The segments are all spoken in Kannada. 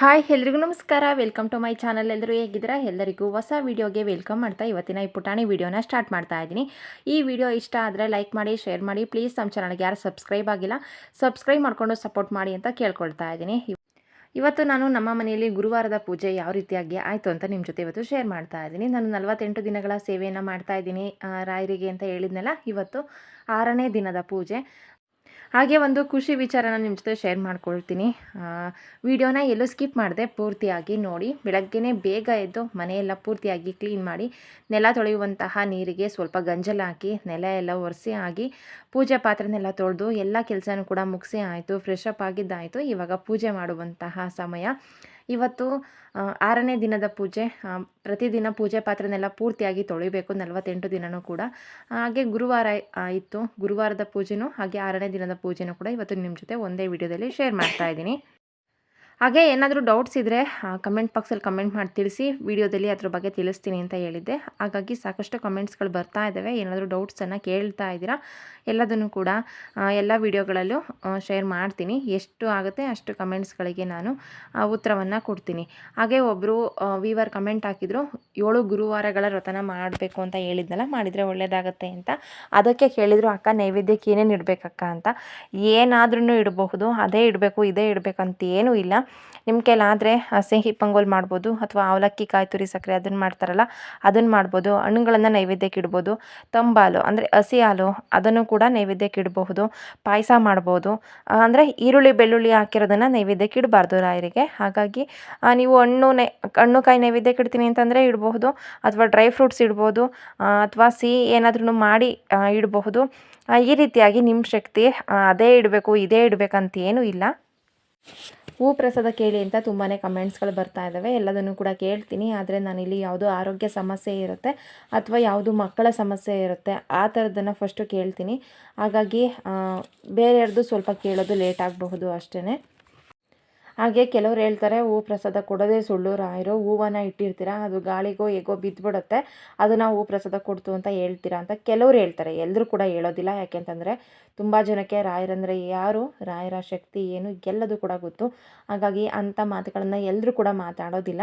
ಹಾಯ್, ಎಲ್ರಿಗೂ ನಮಸ್ಕಾರ. ವೆಲ್ಕಮ್ ಟು ಮೈ ಚಾನಲ್ ಎಲ್ಲರೂ ಹೇಗಿದ್ದೀರಾ? ಎಲ್ಲರಿಗೂ ಹೊಸ ವೀಡಿಯೋಗೆ ವೆಲ್ಕಮ್ ಮಾಡ್ತಾ ಇವತ್ತಿನ ಈ ಪುಟಾಣಿ ವೀಡಿಯೋನ ಸ್ಟಾರ್ಟ್ ಮಾಡ್ತಾ ಇದ್ದೀನಿ. ಈ ವಿಡಿಯೋ ಇಷ್ಟ ಆದರೆ ಲೈಕ್ ಮಾಡಿ ಶೇರ್ ಮಾಡಿ. ಪ್ಲೀಸ್ ನಮ್ಮ ಚಾನಲ್ಗೆ ಯಾರು ಸಬ್ಸ್ಕ್ರೈಬ್ ಆಗಿಲ್ಲ ಸಬ್ಸ್ಕ್ರೈಬ್ ಮಾಡಿಕೊಂಡು ಸಪೋರ್ಟ್ ಮಾಡಿ ಅಂತ ಕೇಳ್ಕೊಳ್ತಾ ಇದ್ದೀನಿ. ಇವತ್ತು ನಾನು ನಮ್ಮ ಮನೆಯಲ್ಲಿ ಗುರುವಾರದ ಪೂಜೆ ಯಾವ ರೀತಿಯಾಗಿ ಆಯಿತು ಅಂತ ನಿಮ್ಮ ಜೊತೆ ಇವತ್ತು ಶೇರ್ ಮಾಡ್ತಾ ಇದ್ದೀನಿ. ನಾನು ನಲವತ್ತೆಂಟು ದಿನಗಳ ಸೇವೆಯನ್ನು ಮಾಡ್ತಾ ಇದ್ದೀನಿ ರಾಯರಿಗೆ ಅಂತ ಹೇಳಿದ್ನಲ್ಲ, ಇವತ್ತು ಆರನೇ ದಿನದ ಪೂಜೆ. ಹಾಗೆ ಒಂದು ಖುಷಿ ವಿಚಾರನ ನಿಮ್ಮ ಜೊತೆ ಶೇರ್ ಮಾಡ್ಕೊಳ್ತೀನಿ. ವಿಡಿಯೋನ ಎಲ್ಲೂ ಸ್ಕಿಪ್ ಮಾಡಿದೆ ಪೂರ್ತಿಯಾಗಿ ನೋಡಿ. ಬೆಳಗ್ಗೆನೇ ಬೇಗ ಎದ್ದು ಮನೆಯೆಲ್ಲ ಪೂರ್ತಿಯಾಗಿ ಕ್ಲೀನ್ ಮಾಡಿ, ನೆಲ ತೊಳೆಯುವಂತಹ ನೀರಿಗೆ ಸ್ವಲ್ಪ ಗಂಜಲ ಹಾಕಿ, ನೆಲ ಎಲ್ಲ ಒರೆಸಿ ಆಗಿ ಪೂಜೆ ಪಾತ್ರೆನೆಲ್ಲ ತೊಳೆದು ಎಲ್ಲ ಕೆಲಸನೂ ಕೂಡ ಮುಗಿಸಿ ಆಯಿತು ಫ್ರೆಶ್ ಅಪ್ ಆಗಿದ್ದಾಯಿತು. ಇವಾಗ ಪೂಜೆ ಮಾಡುವಂತಹ ಸಮಯ. ಇವತ್ತು ಆರನೇ ದಿನದ ಪೂಜೆ ಪ್ರತಿದಿನ ಪೂಜೆ ಪಾತ್ರೆನೆಲ್ಲ ಪೂರ್ತಿಯಾಗಿ ತೊಳಿಬೇಕು, ನಲವತ್ತೆಂಟು ದಿನವೂ ಕೂಡ. ಹಾಗೆ ಗುರುವಾರ ಇತ್ತು. ಗುರುವಾರದ ಪೂಜೆನೂ ಹಾಗೆ ಆರನೇ ದಿನದ ಪೂಜೆನೂ ಕೂಡ ಇವತ್ತು ನಿಮ್ಮ ಜೊತೆ ಒಂದೇ ವಿಡಿಯೋದಲ್ಲಿ ಶೇರ್ ಮಾಡ್ತಾ ಇದ್ದೀನಿ. ಹಾಗೆ ಏನಾದರೂ ಡೌಟ್ಸ್ ಇದ್ದರೆ ಕಮೆಂಟ್ ಬಾಕ್ಸಲ್ಲಿ ಕಮೆಂಟ್ ಮಾಡಿ ತಿಳಿಸಿ, ವಿಡಿಯೋದಲ್ಲಿ ಅದ್ರ ಬಗ್ಗೆ ತಿಳಿಸ್ತೀನಿ ಅಂತ ಹೇಳಿದ್ದೆ. ಹಾಗಾಗಿ ಸಾಕಷ್ಟು ಕಮೆಂಟ್ಸ್ಗಳು ಬರ್ತಾ ಇದ್ದಾವೆ ಏನಾದರೂ ಡೌಟ್ಸನ್ನು ಕೇಳ್ತಾ ಇದ್ದೀರಾ, ಎಲ್ಲದನ್ನು ಕೂಡ ಎಲ್ಲ ವಿಡಿಯೋಗಳಲ್ಲೂ ಶೇರ್ ಮಾಡ್ತೀನಿ. ಎಷ್ಟು ಆಗುತ್ತೆ ಅಷ್ಟು ಕಮೆಂಟ್ಸ್ಗಳಿಗೆ ನಾನು ಉತ್ತರವನ್ನು ಕೊಡ್ತೀನಿ. ಹಾಗೆ ಒಬ್ಬರು ವೀವರ್ ಕಮೆಂಟ್ ಹಾಕಿದ್ರು, ಏಳು ಗುರುವಾರಗಳ ವ್ರತನ ಮಾಡಬೇಕು ಅಂತ ಹೇಳಿದ್ನಲ್ಲ, ಮಾಡಿದರೆ ಒಳ್ಳೆಯದಾಗತ್ತೆ ಅಂತ. ಅದಕ್ಕೆ ಕೇಳಿದರು, ಅಕ್ಕ, ನೈವೇದ್ಯಕ್ಕೆ ಏನೇನು ಇಡಬೇಕಕ್ಕ? ಅಂತ. ಏನಾದ್ರೂ ಇಡಬಹುದು, ಅದೇ ಇಡಬೇಕು, ಇದೇ ಇಡಬೇಕಂತ ಏನೂ ಇಲ್ಲ. ನಿಮ್ಮ ಕೈಲಾದರೆ ಸಿಹಿ ಪೊಂಗಲ್ ಮಾಡ್ಬೋದು ಅಥವಾ ಅವಲಕ್ಕಿ ಕಾಯಿ ತುರಿ ಸಕ್ಕರೆ ಅದನ್ನು ಮಾಡ್ತಾರಲ್ಲ ಅದನ್ನು ಮಾಡ್ಬೋದು. ಹಣ್ಣುಗಳನ್ನು ನೈವೇದ್ಯಕ್ಕೆ ಇಡ್ಬೋದು. ತಂಬಾಲು ಅಂದರೆ ಹಸಿ ಹಾಲು ಅದನ್ನು ಕೂಡ ನೈವೇದ್ಯಕ್ಕೆ ಇಡಬಹುದು. ಪಾಯಸ ಮಾಡ್ಬೋದು. ಅಂದರೆ ಈರುಳ್ಳಿ, ಬೆಳ್ಳುಳ್ಳಿ ಹಾಕಿರೋದನ್ನು ನೈವೇದ್ಯಕ್ಕೆ ಇಡಬಾರ್ದು ರಾಯರಿಗೆ. ಹಾಗಾಗಿ ನೀವು ಹಣ್ಣು ನೈ, ಹಣ್ಣು ಕಾಯಿ ನೈವೇದ್ಯಕ್ಕೆ ಇಡ್ತೀನಿ ಅಂತಂದರೆ ಇಡಬಹುದು. ಅಥವಾ ಡ್ರೈ ಫ್ರೂಟ್ಸ್ ಇಡ್ಬೋದು. ಅಥವಾ ಸಿಹಿ ಏನಾದ್ರೂ ಮಾಡಿ ಇಡಬಹುದು. ಈ ರೀತಿಯಾಗಿ ನಿಮ್ಮ ಶಕ್ತಿ ಅದೇ ಇಡಬೇಕು, ಇದೇ ಇಡಬೇಕಂತ ಏನೂ ಇಲ್ಲ. ಹೂ ಪ್ರಸಾದ ಕೇಳಿ ಅಂತ ತುಂಬಾ ಕಮೆಂಟ್ಸ್ಗಳು ಬರ್ತಾ ಇದ್ದಾವೆ ಎಲ್ಲದನ್ನು ಕೂಡ ಕೇಳ್ತೀನಿ. ಆದರೆ ನಾನಿಲ್ಲಿ ಯಾವುದು ಆರೋಗ್ಯ ಸಮಸ್ಯೆ ಇರುತ್ತೆ ಅಥವಾ ಯಾವುದು ಮಕ್ಕಳ ಸಮಸ್ಯೆ ಇರುತ್ತೆ, ಆ ಥರದ್ದನ್ನು ಫಸ್ಟು ಕೇಳ್ತೀನಿ. ಹಾಗಾಗಿ ಬೇರೆಯವ್ರದ್ದು ಸ್ವಲ್ಪ ಕೇಳೋದು ಲೇಟ್ ಆಗಬಹುದು ಅಷ್ಟೇ ಹಾಗೆ ಕೆಲವ್ರು ಹೇಳ್ತಾರೆ, ಹೂ ಪ್ರಸಾದ ಕೊಡೋದೇ ಸುಳ್ಳು ರಾಯರು, ಹೂವನ್ನು ಇಟ್ಟಿರ್ತೀರ? ಅದು ಗಾಳಿಗೋ ಹೇಗೋ ಬಿದ್ದುಬಿಡುತ್ತೆ ಅದನ್ನು ಹೂ ಪ್ರಸಾದ ಕೊಡ್ತು ಅಂತ ಹೇಳ್ತೀರಾ? ಅಂತ ಕೆಲವ್ರು ಹೇಳ್ತಾರೆ. ಎಲ್ಲರೂ ಕೂಡ ಹೇಳೋದಿಲ್ಲ. ಯಾಕೆಂತಂದರೆ ತುಂಬ ಜನಕ್ಕೆ ರಾಯರಂದರೆ ಯಾರು? ರಾಯರ ಶಕ್ತಿ ಏನು? ಎಲ್ಲದು ಕೂಡ ಗೊತ್ತು. ಹಾಗಾಗಿ ಅಂಥ ಮಾತುಗಳನ್ನು ಎಲ್ಲರೂ ಕೂಡ ಮಾತಾಡೋದಿಲ್ಲ.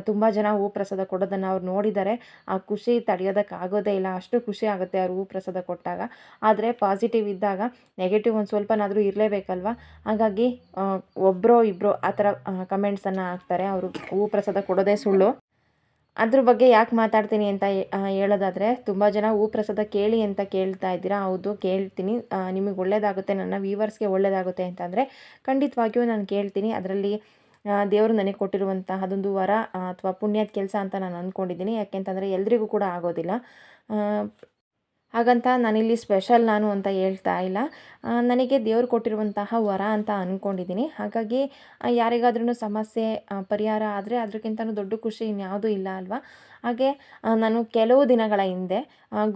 ತುಂಬ ಜನ ಹೂ ಪ್ರಸಾದ ಕೊಡೋದನ್ನು ಅವ್ರು ನೋಡಿದ್ದಾರೆ. ಆ, ಖುಷಿ ತಡೆಯೋದಕ್ಕಾಗೋದೇ ಇಲ್ಲ. ಅಷ್ಟು ಖುಷಿ ಆಗುತ್ತೆ ಅವ್ರು ಹೂ ಪ್ರಸಾದ ಕೊಟ್ಟಾಗ. ಆದರೆ ಪಾಸಿಟಿವ್ ಇದ್ದಾಗ, ನೆಗೆಟಿವ್ ಒಂದು ಸ್ವಲ್ಪನಾದರೂ ಇರಲೇಬೇಕಲ್ವ? ಹಾಗಾಗಿ ಒಬ್ಬರೋ ಇಬ್ಬರೋ ಆ ಥರ ಕಮೆಂಟ್ಸನ್ನು ಹಾಕ್ತಾರೆ. ಅವರು ಹೂ ಪ್ರಸಾದ ಕೊಡೋದೇ ಸುಳ್ಳು. ಅದ್ರ ಬಗ್ಗೆ ಯಾಕೆ ಮಾತಾಡ್ತೀನಿ ಅಂತ ಹೇಳೋದಾದರೆ, ತುಂಬ ಜನ ಹೂ ಪ್ರಸಾದ ಕೇಳಿ ಅಂತ ಕೇಳ್ತಾ ಇದ್ದೀರಾ, ಹೌದು, ಕೇಳ್ತೀನಿ. ನಿಮಗೆ ಒಳ್ಳೆಯದಾಗುತ್ತೆ ನನ್ನ ವ್ಯೂವರ್ಸ್ಗೆ ಒಳ್ಳೆಯದಾಗುತ್ತೆ ಅಂತಂದರೆ, ಖಂಡಿತವಾಗಿಯೂ ನಾನು ಕೇಳ್ತೀನಿ. ಅದರಲ್ಲಿ ದೇವರು ನನಗೆ ಕೊಟ್ಟಿರುವಂತಹ ಅದೊಂದು ವರ ಅಥವಾ ಪುಣ್ಯದ ಕೆಲಸ ಅಂತ ನಾನು ಅಂದ್ಕೊಂಡಿದ್ದೀನಿ ಯಾಕೆಂತಂದರೆ ಎಲ್ರಿಗೂ ಕೂಡ ಆಗೋದಿಲ್ಲ. ಹಾಗಂತ ನಾನಿಲ್ಲಿ ಸ್ಪೆಷಲ್ ನಾನು ಅಂತ ಹೇಳ್ತಾ ಇಲ್ಲ. ನನಗೆ ದೇವರು ಕೊಟ್ಟಿರುವಂತಹ ವರ ಅಂತ ಅಂದ್ಕೊಂಡಿದ್ದೀನಿ ಹಾಗಾಗಿ ಯಾರಿಗಾದ್ರೂ ಸಮಸ್ಯೆ ಪರಿಹಾರ ಆದರೆ ಅದಕ್ಕಿಂತನೂ ದೊಡ್ಡ ಖುಷಿ ಇನ್ಯಾವುದೂ ಇಲ್ಲ ಅಲ್ವಾ? ಹಾಗೆ ನಾನು ಕೆಲವು ದಿನಗಳ ಹಿಂದೆ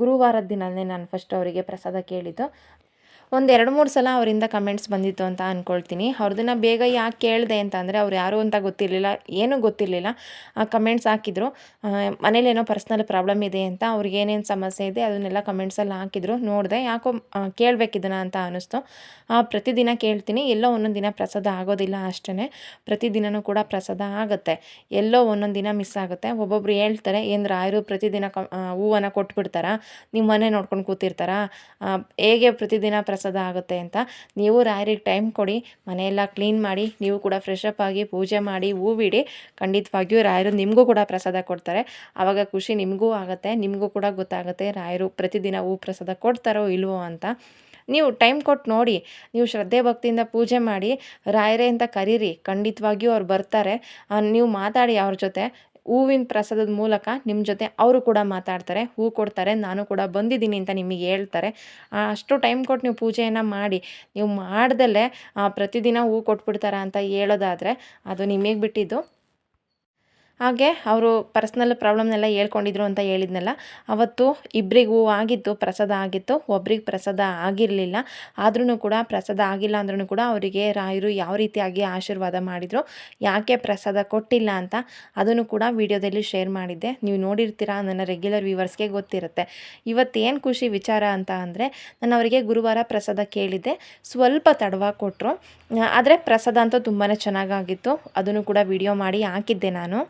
ಗುರುವಾರದ ದಿನನೇ ನಾನು ಫಸ್ಟ್ ಅವರಿಗೆ ಪ್ರಸಾದ ಕೇಳಿದ್ದು. ಒಂದು ಎರಡು ಮೂರು ಸಲ ಅವರಿಂದ ಕಮೆಂಟ್ಸ್ ಬಂದಿತ್ತು ಅಂತ ಅಂದ್ಕೊಳ್ತೀನಿ ಅವ್ರದನ್ನ ಬೇಗ ಯಾಕೆ ಕೇಳಿದೆ ಅಂತ ಅಂದರೆ ಅವ್ರು ಯಾರು ಅಂತ ಗೊತ್ತಿರಲಿಲ್ಲ, ಏನೂ ಗೊತ್ತಿರಲಿಲ್ಲ. ಆ ಕಮೆಂಟ್ಸ್ ಹಾಕಿದ್ರು. ಮನೇಲಿ ಏನೋ ಪರ್ಸ್ನಲ್ ಪ್ರಾಬ್ಲಮ್ ಇದೆ ಅಂತ ಅವ್ರಿಗೆ ಏನೇನು ಸಮಸ್ಯೆ ಇದೆ ಅದನ್ನೆಲ್ಲ ಕಮೆಂಟ್ಸಲ್ಲಿ ಹಾಕಿದ್ರು. ನೋಡಿದೆ ಯಾಕೋ ಕೇಳಬೇಕಿದನ ಅಂತ ಅನ್ನಿಸ್ತು ಪ್ರತಿದಿನ ಕೇಳ್ತೀನಿ. ಎಲ್ಲೋ ಒಂದೊಂದು ದಿನ ಪ್ರಸಾದ ಆಗೋದಿಲ್ಲ ಅಷ್ಟೇ ಪ್ರತಿದಿನವೂ ಕೂಡ ಪ್ರಸಾದ ಆಗುತ್ತೆ. ಎಲ್ಲೋ ಒಂದೊಂದು ದಿನ ಮಿಸ್ ಆಗುತ್ತೆ. ಒಬ್ಬೊಬ್ರು ಹೇಳ್ತಾರೆ ಏನು ರಾಯರು ಪ್ರತಿದಿನ ಕ ಹೂವನ್ನು ಕೊಟ್ಬಿಡ್ತಾರಾ? ನಿಮ್ಮ ಮನೆ ನೋಡ್ಕೊಂಡು ಕೂತಿರ್ತಾರಾ? ಹೇಗೆ ಪ್ರತಿದಿನ ಪ್ರಸಾದ ಆಗುತ್ತೆ ಅಂತ ನೀವು ರಾಯರಿಗೆ ಟೈಮ್ ಕೊಡಿ, ಮನೆಯೆಲ್ಲ ಕ್ಲೀನ್ ಮಾಡಿ, ನೀವು ಕೂಡ ಫ್ರೆಶ್ ಅಪ್ ಆಗಿ ಪೂಜೆ ಮಾಡಿ, ಹೂವಿಡಿ, ಖಂಡಿತವಾಗಿಯೂ ರಾಯರು ನಿಮಗೂ ಕೂಡ ಪ್ರಸಾದ ಕೊಡ್ತಾರೆ. ಆವಾಗ ಖುಷಿ ನಿಮಗೂ ಆಗುತ್ತೆ, ನಿಮಗೂ ಕೂಡ ಗೊತ್ತಾಗುತ್ತೆ ರಾಯರು ಪ್ರತಿದಿನ ಹೂ ಪ್ರಸಾದ ಕೊಡ್ತಾರೋ ಇಲ್ವೋ ಅಂತ. ನೀವು ಟೈಮ್ ಕೊಟ್ಟು ನೋಡಿ, ನೀವು ಶ್ರದ್ಧೆ ಭಕ್ತಿಯಿಂದ ಪೂಜೆ ಮಾಡಿ, ರಾಯರೇ ಅಂತ ಕರೀರಿ, ಖಂಡಿತವಾಗಿಯೂ ಅವ್ರು ಬರ್ತಾರೆ. ನೀವು ಮಾತಾಡಿ ಅವ್ರ ಜೊತೆ ಹೂವಿನ ಪ್ರಸಾದದ ಮೂಲಕ ನಿಮ್ಮ ಜೊತೆ ಅವರು ಕೂಡ ಮಾತಾಡ್ತಾರೆ, ಹೂ ಕೊಡ್ತಾರೆ, ನಾನು ಕೂಡ ಬಂದಿದ್ದೀನಿ ಅಂತ ನಿಮಗೆ ಹೇಳ್ತಾರೆ. ಅಷ್ಟು ಟೈಮ್ ಕೊಟ್ಟು ನೀವು ಪೂಜೆಯನ್ನು ಮಾಡಿ. ನೀವು ಮಾಡ್ದಲ್ಲೇ ಪ್ರತಿದಿನ ಹೂ ಕೊಟ್ಬಿಡ್ತಾರ ಅಂತ ಹೇಳೋದಾದರೆ ಅದು ನಿಮಗೆ ಬಿಟ್ಟಿದ್ದು. ಹಾಗೆ ಅವರು ಪರ್ಸ್ನಲ್ ಪ್ರಾಬ್ಲಮ್ನೆಲ್ಲ ಹೇಳ್ಕೊಂಡಿದ್ರು ಅಂತ ಹೇಳಿದ್ನಲ್ಲ. ಅವತ್ತು ಇಬ್ಬರಿಗೂ ಆಗಿತ್ತು, ಪ್ರಸಾದ ಆಗಿತ್ತು. ಒಬ್ರಿಗೆ ಪ್ರಸಾದ ಆಗಿರಲಿಲ್ಲ. ಆದ್ರೂ ಕೂಡ ಪ್ರಸಾದ ಆಗಿಲ್ಲ ಅಂದ್ರೂ ಕೂಡ ಅವರಿಗೆ ರಾಯರು ಯಾವ ರೀತಿಯಾಗಿ ಆಶೀರ್ವಾದ ಮಾಡಿದರು, ಯಾಕೆ ಪ್ರಸಾದ ಕೊಟ್ಟಿಲ್ಲ ಅಂತ ಅದನ್ನು ಕೂಡ ವಿಡಿಯೋದಲ್ಲಿ ಶೇರ್ ಮಾಡಿದ್ದೆ. ನೀವು ನೋಡಿರ್ತೀರಾ, ನನ್ನ ರೆಗ್ಯುಲರ್ ವ್ಯೂವರ್ಸ್ಗೆ ಗೊತ್ತಿರುತ್ತೆ. ಇವತ್ತೇನು ಖುಷಿ ವಿಚಾರ ಅಂತ ಅಂದರೆ, ನಾನು ಅವರಿಗೆ ಗುರುವಾರ ಪ್ರಸಾದ ಕೇಳಿದ್ದೆ. ಸ್ವಲ್ಪ ತಡವಾಗಿ ಕೊಟ್ಟರು ಆದರೆ ಪ್ರಸಾದ ಅಂತೂ ತುಂಬಾ ಚೆನ್ನಾಗಾಗಿತ್ತು. ಅದನ್ನು ಕೂಡ ವಿಡಿಯೋ ಮಾಡಿ ಹಾಕಿದ್ದೆ ನಾನು.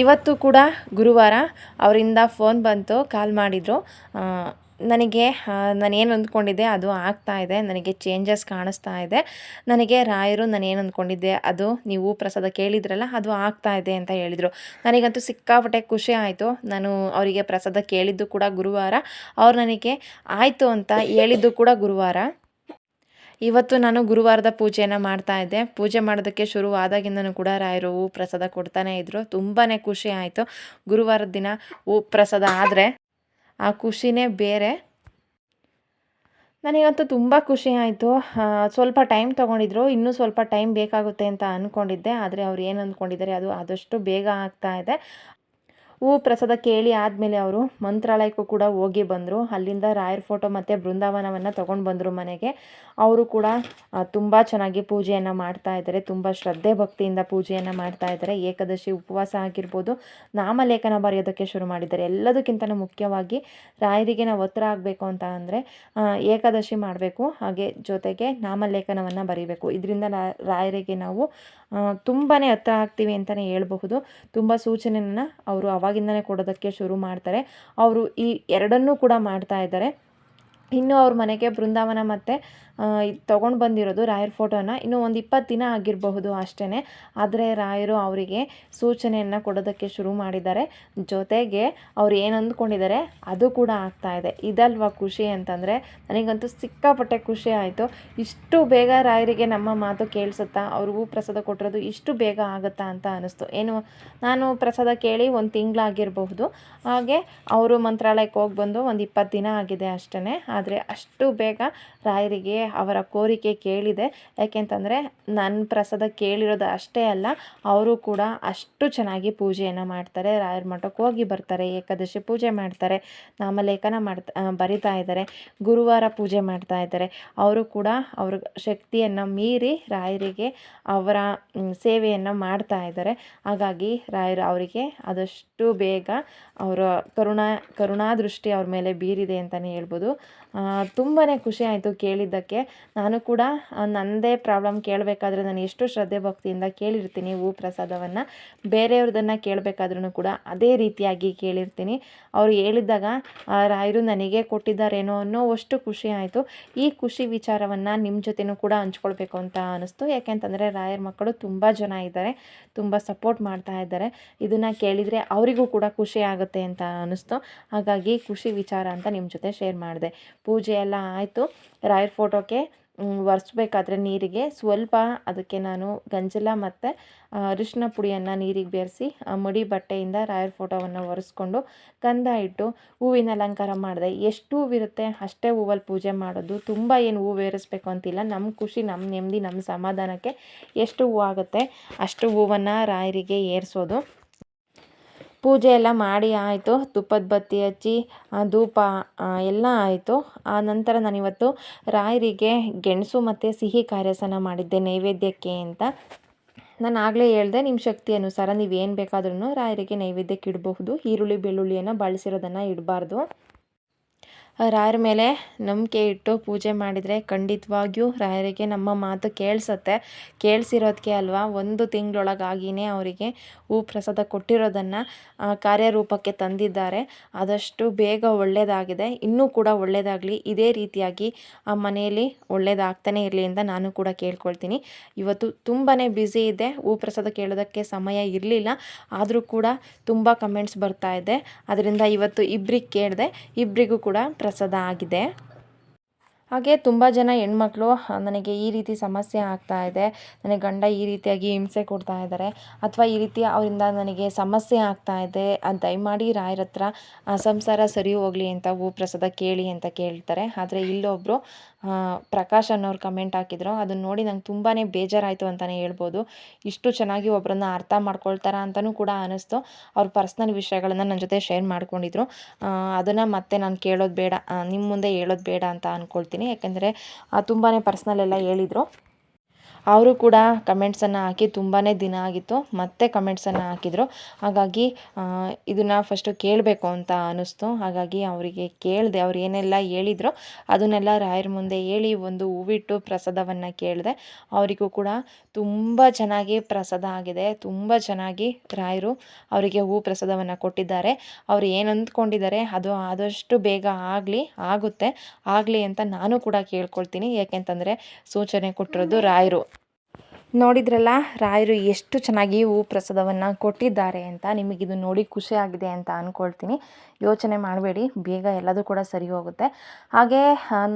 ಇವತ್ತು ಕೂಡ ಗುರುವಾರ ಅವರಿಂದ ಫೋನ್ ಬಂತು ಕಾಲ್ ಮಾಡಿದರು. ನನಗೆ ನಾನೇನು ಅಂದ್ಕೊಂಡಿದ್ದೆ ಅದು ಆಗ್ತಾ ಇದೆ, ನನಗೆ ಚೇಂಜಸ್ ಕಾಣಿಸ್ತಾ ಇದೆ. ನನಗೆ ರಾಯರು ನಾನೇನು ಅಂದ್ಕೊಂಡಿದ್ದೆ ಅದು ನೀವು ಪ್ರಸಾದ ಕೇಳಿದ್ರಲ್ಲ ಅದು ಆಗ್ತಾ ಇದೆ ಅಂತ ಹೇಳಿದರು. ನನಗಂತೂ ಸಿಕ್ಕಾಪಟ್ಟೆ ಖುಷಿ ಆಯಿತು. ನಾನು ಅವರಿಗೆ ಪ್ರಸಾದ ಕೇಳಿದ್ದು ಕೂಡ ಗುರುವಾರ. ಅವ್ರು ನನಗೆ ಆಯಿತು ಅಂತ ಹೇಳಿದ್ದು ಕೂಡ ಗುರುವಾರ. ಇವತ್ತು ನಾನು ಗುರುವಾರದ ಪೂಜೆಯನ್ನು ಮಾಡ್ತಾ ಇದ್ದೆ. ಪೂಜೆ ಮಾಡೋದಕ್ಕೆ ಶುರುವಾದಾಗಿಂದನೂ ಕೂಡ ರಾಯರು ಹೂ ಪ್ರಸಾದ ಕೊಡ್ತಾನೆ ಇದ್ದರು ತುಂಬಾ ಖುಷಿ ಆಯಿತು. ಗುರುವಾರದ ದಿನ ಹೂ ಪ್ರಸಾದ ಆದರೆ ಆ ಖುಷಿನೇ ಬೇರೆ. ನನಗಂತೂ ತುಂಬ ಖುಷಿ ಆಯಿತು. ಸ್ವಲ್ಪ ಟೈಮ್ ತೊಗೊಂಡಿದ್ರು. ಇನ್ನೂ ಸ್ವಲ್ಪ ಟೈಮ್ ಬೇಕಾಗುತ್ತೆ ಅಂತ ಅಂದ್ಕೊಂಡಿದ್ದೆ ಆದರೆ ಅವ್ರು ಏನು ಅಂದ್ಕೊಂಡಿದ್ದಾರೆ ಅದು ಆದಷ್ಟು ಬೇಗ ಆಗ್ತಾ ಇದೆ. ಹೂ ಪ್ರಸಾದ ಕೇಳಿ ಆದಮೇಲೆ ಅವರು ಮಂತ್ರಾಲಯಕ್ಕೂ ಕೂಡ ಹೋಗಿ ಬಂದರು. ಅಲ್ಲಿಂದ ರಾಯರ ಫೋಟೋ ಮತ್ತು ಬೃಂದಾವನವನ್ನು ತೊಗೊಂಡು ಬಂದರು ಮನೆಗೆ. ಅವರು ಕೂಡ ತುಂಬ ಚೆನ್ನಾಗಿ ಪೂಜೆಯನ್ನು ಮಾಡ್ತಾ ಇದ್ದಾರೆ ತುಂಬ ಶ್ರದ್ಧೆ ಭಕ್ತಿಯಿಂದ ಪೂಜೆಯನ್ನು ಮಾಡ್ತಾ ಇದ್ದಾರೆ ಏಕಾದಶಿ ಉಪವಾಸ ಆಗಿರ್ಬೋದು. ನಾಮಲೇಖನ ಬರೆಯೋದಕ್ಕೆ ಶುರು ಮಾಡಿದ್ದಾರೆ. ಎಲ್ಲದಕ್ಕಿಂತ ಮುಖ್ಯವಾಗಿ ರಾಯರಿಗೆ ನಾವು ಒತ್ತರ ಆಗಬೇಕು ಅಂತ ಅಂದರೆ ಏಕಾದಶಿ ಮಾಡಬೇಕು. ಹಾಗೆ ಜೊತೆಗೆ ನಾಮಲೇಖನವನ್ನು ಬರೀಬೇಕು. ಇದರಿಂದ ರಾಯರಿಗೆ ನಾವು ತುಂಬಾ ಹತ್ರ ಆಗ್ತೀವಿ ಅಂತಲೇ ಹೇಳ್ಬಹುದು. ತುಂಬ ಸೂಚನೆಯನ್ನು ಅವರು ಅವಾಗಿಂದನೇ ಕೊಡೋದಕ್ಕೆ ಶುರು ಮಾಡ್ತಾರೆ. ಅವರು ಈ ಎರಡನ್ನೂ ಕೂಡ ಮಾಡ್ತಾ ಇದ್ದಾರೆ. ಇನ್ನು ಅವ್ರ ಮನೆಗೆ ಬೃಂದಾವನ ಮತ್ತು ತೊಗೊಂಡು ಬಂದಿರೋದು ರಾಯರ ಫೋಟೋನ. ಇನ್ನೂ ಒಂದು ಇಪ್ಪತ್ತು ದಿನ ಆಗಿರಬಹುದು ಅಷ್ಟೇ ಆದರೆ ರಾಯರು ಅವರಿಗೆ ಸೂಚನೆಯನ್ನು ಕೊಡೋದಕ್ಕೆ ಶುರು ಮಾಡಿದ್ದಾರೆ. ಜೊತೆಗೆ ಅವ್ರು ಏನು ಅಂದ್ಕೊಂಡಿದ್ದಾರೆ, ಅದು ಕೂಡ ಆಗ್ತಾ ಇದೆ. ಇದಲ್ವ ಖುಷಿ ಅಂತಂದರೆ, ನನಗಂತೂ ಸಿಕ್ಕಾಪಟ್ಟೆ ಖುಷಿ ಆಯಿತು. ಇಷ್ಟು ಬೇಗ ರಾಯರಿಗೆ ನಮ್ಮ ಮಾತು ಕೇಳಿಸುತ್ತಾ, ಅವ್ರಿಗೂ ಪ್ರಸಾದ ಕೊಟ್ಟಿರೋದು ಇಷ್ಟು ಬೇಗ ಆಗುತ್ತಾ ಅಂತ ಅನ್ನಿಸ್ತು ಏನು, ನಾನು ಪ್ರಸಾದ ಕೇಳಿ ಒಂದು ತಿಂಗಳಾಗಿರಬಹುದು ಹಾಗೆ, ಅವರು ಮಂತ್ರಾಲಯಕ್ಕೆ ಹೋಗಿ ಬಂದು ಒಂದು ಇಪ್ಪತ್ತು ದಿನ ಆಗಿದೆ ಅಷ್ಟೇ ಆದರೆ ಅಷ್ಟು ಬೇಗ ರಾಯರಿಗೆ ಅವರ ಕೋರಿಕೆ ಕೇಳಿದೆ. ಯಾಕೆಂತಂದರೆ ನನ್ನ ಪ್ರಸಾದ ಕೇಳಿರೋದು ಅಷ್ಟೇ ಅಲ್ಲ, ಅವರು ಕೂಡ ಅಷ್ಟು ಚೆನ್ನಾಗಿ ಪೂಜೆಯನ್ನು ಮಾಡ್ತಾರೆ. ರಾಯರ ಮಠಕ್ಕೆ ಹೋಗಿ ಬರ್ತಾರೆ, ಏಕಾದಶಿ ಪೂಜೆ ಮಾಡ್ತಾರೆ, ನಾಮಲೇಖನ ಮಾಡ್ತಾ ಬರಿತಾ ಇದ್ದಾರೆ, ಗುರುವಾರ ಪೂಜೆ ಮಾಡ್ತಾ ಇದ್ದಾರೆ. ಅವರು ಕೂಡ ಅವ್ರ ಶಕ್ತಿಯನ್ನು ಮೀರಿ ರಾಯರಿಗೆ ಅವರ ಸೇವೆಯನ್ನು ಮಾಡ್ತಾ ಇದ್ದಾರೆ. ಹಾಗಾಗಿ ರಾಯರು ಅವರಿಗೆ ಆದಷ್ಟು ಬೇಗ ಅವರ ಕರುಣಾ, ಕರುಣಾದೃಷ್ಟಿ ಅವ್ರ ಮೇಲೆ ಬೀರಿದೆ ಅಂತಲೇ ಹೇಳ್ಬೋದು. ತುಂಬಾ ಖುಷಿ ಆಯಿತು ಕೇಳಿದ್ದಕ್ಕೆ. ನಾನು ಕೂಡ ನನ್ನದೇ ಪ್ರಾಬ್ಲಮ್ ಕೇಳಬೇಕಾದ್ರೆ ನಾನು ಎಷ್ಟು ಶ್ರದ್ಧೆ ಭಕ್ತಿಯಿಂದ ಕೇಳಿರ್ತೀನಿ ಹೂ ಪ್ರಸಾದವನ್ನು. ಬೇರೆಯವ್ರದನ್ನು ಕೇಳಬೇಕಾದ್ರೂ ಕೂಡ ಅದೇ ರೀತಿಯಾಗಿ ಕೇಳಿರ್ತೀನಿ. ಅವರು ಹೇಳಿದ್ದಾಗ ರಾಯರು ನನಗೆ ಕೊಟ್ಟಿದ್ದಾರೇನೋ ಅನ್ನೋ ಅಷ್ಟು ಖುಷಿ ಆಯಿತು. ಈ ಖುಷಿ ವಿಚಾರವನ್ನು ನಿಮ್ಮ ಜೊತೆನೂ ಕೂಡ ಹಂಚ್ಕೊಳ್ಬೇಕು ಅಂತ ಅನ್ನಿಸ್ತು ಯಾಕೆಂತಂದರೆ ರಾಯರ ಮಕ್ಕಳು ತುಂಬ ಜನ ಇದ್ದಾರೆ, ತುಂಬ ಸಪೋರ್ಟ್ ಮಾಡ್ತಾ ಇದ್ದಾರೆ. ಇದನ್ನು ಕೇಳಿದರೆ ಅವರಿಗೂ ಕೂಡ ಖುಷಿ ಆಗುತ್ತೆ ಅಂತ ಅನ್ನಿಸ್ತು ಹಾಗಾಗಿ ಖುಷಿ ವಿಚಾರ ಅಂತ ನಿಮ್ಮ ಜೊತೆ ಶೇರ್ ಮಾಡಿದೆ. ಪೂಜೆ ಎಲ್ಲ ಆಯಿತು. ರಾಯರ ಫೋಟೋಕ್ಕೆ ಒರೆಸ್ಬೇಕಾದ್ರೆ ನೀರಿಗೆ. ಸ್ವಲ್ಪ ಅದಕ್ಕೆ ನಾನು ಗಂಜಲ ಮತ್ತು ಅರಿಶಿನ ಪುಡಿಯನ್ನು ನೀರಿಗೆ ಬೆರೆಸಿ ಮಡಿ ಬಟ್ಟೆಯಿಂದ ರಾಯರ ಫೋಟೋವನ್ನು ಒರೆಸ್ಕೊಂಡು ಗಂಧ ಇಟ್ಟು ಹೂವಿನ ಅಲಂಕಾರ ಮಾಡಿದೆ. ಎಷ್ಟು ಹೂವಿರುತ್ತೆ ಅಷ್ಟೇ ಹೂವಲ್ಲಿ ಪೂಜೆ ಮಾಡೋದು. ತುಂಬ ಏನು ಹೂವು ಏರಿಸ್ಬೇಕು ಅಂತಿಲ್ಲ. ನಮ್ಮ ಖುಷಿ ನಮ್ಮ ನೆಮ್ಮದಿ ನಮ್ಮ ಸಮಾಧಾನಕ್ಕೆ ಎಷ್ಟು ಹೂವು ಆಗುತ್ತೆ ಅಷ್ಟು ಹೂವನ್ನು ರಾಯರಿಗೆ ಏರಿಸೋದು. ಪೂಜೆ ಎಲ್ಲ ಮಾಡಿ ಆಯಿತು, ತುಪ್ಪದ ಬತ್ತಿ ಹಚ್ಚಿ ಧೂಪ ಎಲ್ಲ ಆಯಿತು. ಆ ನಂತರ ನಾನಿವತ್ತು ರಾಯರಿಗೆ ಗೆಣಸು ಮತ್ತು ಸಿಹಿ ಕಾರ್ಯಸನ ಮಾಡಿದ್ದೆ ನೈವೇದ್ಯಕ್ಕೆ ಅಂತ. ನಾನು ಆಗಲೇ ಹೇಳಿದೆ ನಿಮ್ಮ ಶಕ್ತಿ ಅನುಸಾರ ನೀವು ಏನು ಬೇಕಾದ್ರೂ ರಾಯರಿಗೆ ನೈವೇದ್ಯಕ್ಕೆ ಇಡಬಹುದು. ಈರುಳ್ಳಿ, ಬೆಳ್ಳುಳ್ಳಿಯನ್ನು ಬಳಸಿರೋದನ್ನು ಇಡಬಾರ್ದು. ರಾಯರ ಮೇಲೆ ನಂಬಿಕೆ ಇಟ್ಟು ಪೂಜೆ ಮಾಡಿದರೆ ಖಂಡಿತವಾಗಿಯೂ ರಾಯರಿಗೆ ನಮ್ಮ ಮಾತು ಕೇಳಿಸತ್ತೆ. ಕೇಳಿಸಿರೋದಕ್ಕೆ ಅಲ್ವಾ? ಒಂದು ತಿಂಗಳೊಳಗಾಗಿಯೇ ಅವರಿಗೆ ಹೂ ಪ್ರಸಾದ ಕೊಟ್ಟಿರೋದನ್ನು ಕಾರ್ಯರೂಪಕ್ಕೆ ತಂದಿದ್ದಾರೆ. ಆದಷ್ಟು ಬೇಗ ಒಳ್ಳೆಯದಾಗಿದೆ ಇನ್ನೂ ಕೂಡ ಒಳ್ಳೆಯದಾಗಲಿ ಇದೇ ರೀತಿಯಾಗಿ ಆ ಮನೆಯಲ್ಲಿ ಒಳ್ಳೆಯದಾಗ್ತಾನೆ ಇರಲಿ ಅಂತ ನಾನು ಕೂಡ ಕೇಳ್ಕೊಳ್ತೀನಿ. ಇವತ್ತು ತುಂಬಾ ಬ್ಯುಸಿ ಇದೆ. ಹೂ ಪ್ರಸಾದ ಕೇಳೋದಕ್ಕೆ ಸಮಯ ಇರಲಿಲ್ಲ. ಆದರೂ ಕೂಡ ತುಂಬ ಕಮೆಂಟ್ಸ್ ಬರ್ತಾ ಇದೆ. ಅದರಿಂದ ಇವತ್ತು ಇಬ್ಬರಿಗೆ ಕೇಳಿದೆ. ಇಬ್ಬರಿಗೂ ಕೂಡ ಆಗಿದೆ ಹಾಗೆ ತುಂಬ ಜನ ಹೆಣ್ಮಕ್ಳು ನನಗೆ ಈ ರೀತಿ ಸಮಸ್ಯೆ ಆಗ್ತಾ ಇದೆ. ನನಗೆ ಗಂಡ ಈ ರೀತಿಯಾಗಿ ಹಿಂಸೆ ಕೊಡ್ತಾ ಇದ್ದಾರೆ. ಅಥವಾ ಈ ರೀತಿ ಅವರಿಂದ ನನಗೆ ಸಮಸ್ಯೆ ಆಗ್ತಾ ಇದೆ ದಯಮಾಡಿ ರಾಯರ ಹತ್ರ ಆ, ಸಂಸಾರ ಸರಿ ಹೋಗಲಿ ಅಂತ ಹೂ ಪ್ರಸಾದ ಕೇಳಿ ಅಂತ ಕೇಳ್ತಾರೆ. ಆದರೆ ಇಲ್ಲೊಬ್ಬರು ಪ್ರಕಾಶ್ ಅನ್ನೋರು ಕಮೆಂಟ್ ಹಾಕಿದ್ರು. ಅದನ್ನ ನೋಡಿ ನಂಗೆ ತುಂಬಾ ಬೇಜಾರಾಯಿತು ಅಂತಲೇ ಹೇಳ್ಬೋದು. ಇಷ್ಟು ಚೆನ್ನಾಗಿ ಒಬ್ಬರನ್ನ ಅರ್ಥ ಮಾಡ್ಕೊಳ್ತಾರ ಅಂತಲೂ ಕೂಡ ಅನ್ನಿಸ್ತು ಅವ್ರ ಪರ್ಸ್ನಲ್ ವಿಷಯಗಳನ್ನು ನನ್ನ ಜೊತೆ ಶೇರ್ ಮಾಡ್ಕೊಂಡಿದ್ರು. ಅದನ್ನು ಮತ್ತೆ ನಾನು ಕೇಳೋದು ಬೇಡ ನಿಮ್ಮ ಮುಂದೆ ಹೇಳೋದು ಬೇಡ ಅಂತ ಅಂದ್ಕೊಳ್ತೀನಿ ಯಾಕೆಂದರೆ ತುಂಬಾ ಪರ್ಸ್ನಲ್ ಎಲ್ಲ ಹೇಳಿದರು. ಅವರು ಕೂಡ ಕಮೆಂಟ್ಸನ್ನು ಹಾಕಿ ತುಂಬಾ ದಿನ ಆಗಿತ್ತು, ಮತ್ತೆ ಕಮೆಂಟ್ಸನ್ನು ಹಾಕಿದರು. ಹಾಗಾಗಿ ಇದನ್ನು ಫಸ್ಟು ಕೇಳಬೇಕು ಅಂತ ಅನ್ನಿಸ್ತು. ಹಾಗಾಗಿ ಅವರಿಗೆ ಕೇಳಿದೆ, ಅವ್ರು ಏನೆಲ್ಲ ಹೇಳಿದ್ರು, ಅದನ್ನೆಲ್ಲ ರಾಯರ ಮುಂದೆ ಹೇಳಿ ಒಂದು ಹೂವಿಟ್ಟು ಪ್ರಸಾದವನ್ನು ಕೇಳಿದೆ. ಅವರಿಗೂ ಕೂಡ ತುಂಬ ಚೆನ್ನಾಗಿ ಪ್ರಸಾದ ಆಗಿದೆ. ತುಂಬ ಚೆನ್ನಾಗಿ ರಾಯರು ಅವರಿಗೆ ಹೂ ಪ್ರಸಾದವನ್ನು ಕೊಟ್ಟಿದ್ದಾರೆ. ಅವ್ರು ಏನು ಅಂದ್ಕೊಂಡಿದ್ದಾರೆ, ಅದು ಆದಷ್ಟು ಬೇಗ ಆಗಲಿ, ಆಗುತ್ತೆ. ಆಗಲಿ ಅಂತ ನಾನು ಕೂಡ ಕೇಳ್ಕೊಳ್ತೀನಿ. ಯಾಕೆಂತಂದರೆ ಸೂಚನೆ ಕೊಟ್ಟಿರೋದು ರಾಯರು. ನೋಡಿದ್ರಲ್ಲ, ರಾಯರು ಎಷ್ಟು ಚೆನ್ನಾಗಿ ಹೂ ಪ್ರಸಾದವನ್ನು ಕೊಟ್ಟಿದ್ದಾರೆ ಅಂತ ನಿಮಗಿದು ನೋಡಿ ಖುಷಿ ಆಗಿದೆ ಅಂತ ಅಂದ್ಕೊಳ್ತೀನಿ ಯೋಚನೆ ಮಾಡಬೇಡಿ, ಬೇಗ ಎಲ್ಲದೂ ಕೂಡ ಸರಿ ಹೋಗುತ್ತೆ. ಹಾಗೆ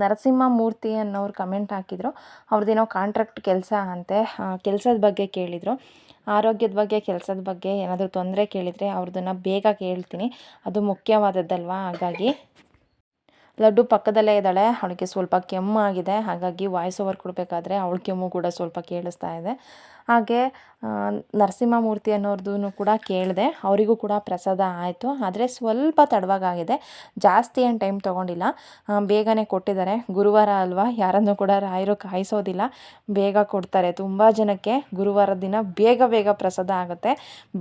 ನರಸಿಂಹ ಮೂರ್ತಿ ಅನ್ನೋರು ಕಮೆಂಟ್ ಹಾಕಿದರು. ಅವ್ರದ್ದೇನೋ ಕಾಂಟ್ರಾಕ್ಟ್ ಕೆಲಸ ಅಂತೆ ಕೆಲಸದ ಬಗ್ಗೆ ಕೇಳಿದರು. ಆರೋಗ್ಯದ ಬಗ್ಗೆ, ಕೆಲಸದ ಬಗ್ಗೆ ಏನಾದರೂ ತೊಂದರೆ ಕೇಳಿದರೆ ಅವ್ರದ್ದನ್ನು ಬೇಗ ಕೇಳ್ತೀನಿ. ಅದು ಮುಖ್ಯವಾದದ್ದಲ್ವಾ? ಹಾಗಾಗಿ ಲಡ್ಡು ಪಕ್ಕದಲ್ಲೇ ಇದ್ದಾಳೆ. ಅವಳಿಗೆ ಸ್ವಲ್ಪ ಕೆಮ್ಮು ಆಗಿದೆ. ಹಾಗಾಗಿ ವಾಯ್ಸ್ ಓವರ್ ಕೊಡಬೇಕಾದ್ರೆ ಅವಳ ಕೆಮ್ಮು ಕೂಡ ಸ್ವಲ್ಪ ಕೇಳಿಸ್ತಾ ಇದೆ. ಹಾಗೆ ನರಸಿಂಹಮೂರ್ತಿ ಅನ್ನೋರ್ದು ಕೂಡ ಕೇಳಿದೆ. ಅವರಿಗೂ ಕೂಡ ಪ್ರಸಾದ ಆಯಿತು. ಆದರೆ ಸ್ವಲ್ಪ ತಡವಾಗಾಗಿದೆ. ಜಾಸ್ತಿ ಏನು ಟೈಮ್ ತೊಗೊಂಡಿಲ್ಲ. ಬೇಗನೆ ಕೊಟ್ಟಿದ್ದಾರೆ. ಗುರುವಾರ ಅಲ್ವಾ? ಯಾರನ್ನು ಕೂಡ ರಾಯರು ಕಾಯಿಸೋದಿಲ್ಲ. ಬೇಗ ಕೊಡ್ತಾರೆ. ತುಂಬ ಜನಕ್ಕೆ ಗುರುವಾರ ದಿನ ಬೇಗ ಬೇಗ ಪ್ರಸಾದ ಆಗುತ್ತೆ.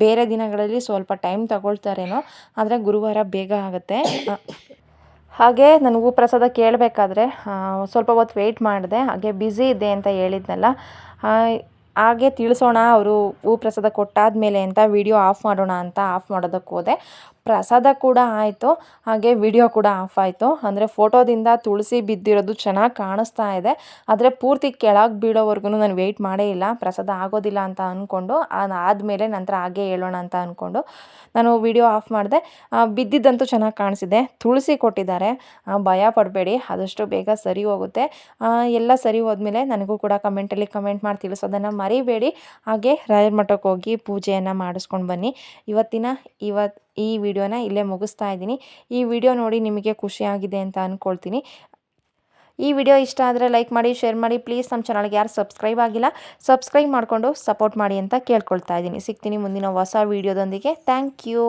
ಬೇರೆ ದಿನಗಳಲ್ಲಿ ಸ್ವಲ್ಪ ಟೈಮ್ ತಗೊಳ್ತಾರೇನೋ, ಆದರೆ ಗುರುವಾರ ಬೇಗ ಆಗುತ್ತೆ. ಹಾಗೆ ನಾನು ಹೂ ಪ್ರಸಾದ ಕೇಳಬೇಕಾದ್ರೆ ಸ್ವಲ್ಪ ಹೊತ್ತು ವೆಯ್ಟ್ ಮಾಡಿದೆ. ಹಾಗೆ ಬ್ಯುಸಿ ಇದ್ದೆ ಅಂತ ಹೇಳಿದ್ನಲ್ಲ. ಹಾಗೆ ತಿಳಿಸೋಣ, ಅವರು ಹೂ ಪ್ರಸಾದ ಕೊಟ್ಟಾದಮೇಲೆ ಅಂತ ವಿಡಿಯೋ ಆಫ್ ಮಾಡೋಣ ಅಂತ ಆಫ್ ಮಾಡೋದಕ್ಕೆ ಹೋದೆ ಪ್ರಸಾದ ಕೂಡ ಆಯಿತು, ಹಾಗೆ ವಿಡಿಯೋ ಕೂಡ ಆಫ್ ಆಯಿತು. ಅಂದರೆ ಫೋಟೋದಿಂದ ತುಳಸಿ ಬಿದ್ದಿರೋದು ಚೆನ್ನಾಗಿ ಕಾಣಿಸ್ತಾ ಇದೆ. ಆದರೆ ಪೂರ್ತಿ ಕೆಳಗೆ ಬೀಳೋವರೆಗೂ ನಾನು ವೆಯ್ಟ್ ಮಾಡೇ ಇಲ್ಲ. ಪ್ರಸಾದ ಆಗೋದಿಲ್ಲ ಅಂತ ಅಂದ್ಕೊಂಡು ಆದಮೇಲೆ ನಂತರ ಹಾಗೆ ಹೇಳೋಣ ಅಂತ ಅಂದ್ಕೊಂಡು ನಾನು ವಿಡಿಯೋ ಆಫ್ ಮಾಡಿದೆ. ಬಿದ್ದಿದ್ದಂತೂ ಚೆನ್ನಾಗಿ ಕಾಣಿಸಿದೆ. ತುಳಸಿ ಕೊಟ್ಟಿದ್ದಾರೆ. ಭಯ ಪಡಬೇಡಿ, ಆದಷ್ಟು ಬೇಗ ಸರಿ ಹೋಗುತ್ತೆ. ಎಲ್ಲ ಸರಿ ಹೋದ್ಮೇಲೆ ನನಗೂ ಕೂಡ ಕಮೆಂಟಲ್ಲಿ ಕಮೆಂಟ್ ಮಾಡಿ ತಿಳಿಸೋದನ್ನು ಮರಿಬೇಡಿ. ಹಾಗೆ ರಾಯರ್ ಮಠಕ್ಕೆ ಹೋಗಿ ಪೂಜೆಯನ್ನು ಮಾಡಿಸ್ಕೊಂಡು ಬನ್ನಿ. ಇವತ್ತಿನ ಇವತ್ತು ಈ ವಿಡಿಯೋನ ಇಲ್ಲೇ ಮುಗಿಸ್ತಾ ಇದ್ದೀನಿ. ಈ ವಿಡಿಯೋ ನೋಡಿ ನಿಮಗೆ ಖುಷಿಯಾಗಿದೆ ಅಂತ ಅಂದ್ಕೊಳ್ತೀನಿ ಈ ವಿಡಿಯೋ ಇಷ್ಟ ಆದರೆ ಲೈಕ್ ಮಾಡಿ, ಶೇರ್ ಮಾಡಿ. ಪ್ಲೀಸ್ ನಮ್ಮ ಚಾನಲ್ಗೆ ಯಾರು ಸಬ್ಸ್ಕ್ರೈಬ್ ಆಗಿಲ್ಲ, ಸಬ್ಸ್ಕ್ರೈಬ್ ಮಾಡಿಕೊಂಡು ಸಪೋರ್ಟ್ ಮಾಡಿ ಅಂತ ಕೇಳ್ಕೊಳ್ತಾ ಇದ್ದೀನಿ. ಸಿಗ್ತೀನಿ ಮುಂದಿನ ಹೊಸ ವಿಡಿಯೋದೊಂದಿಗೆ. Thank you.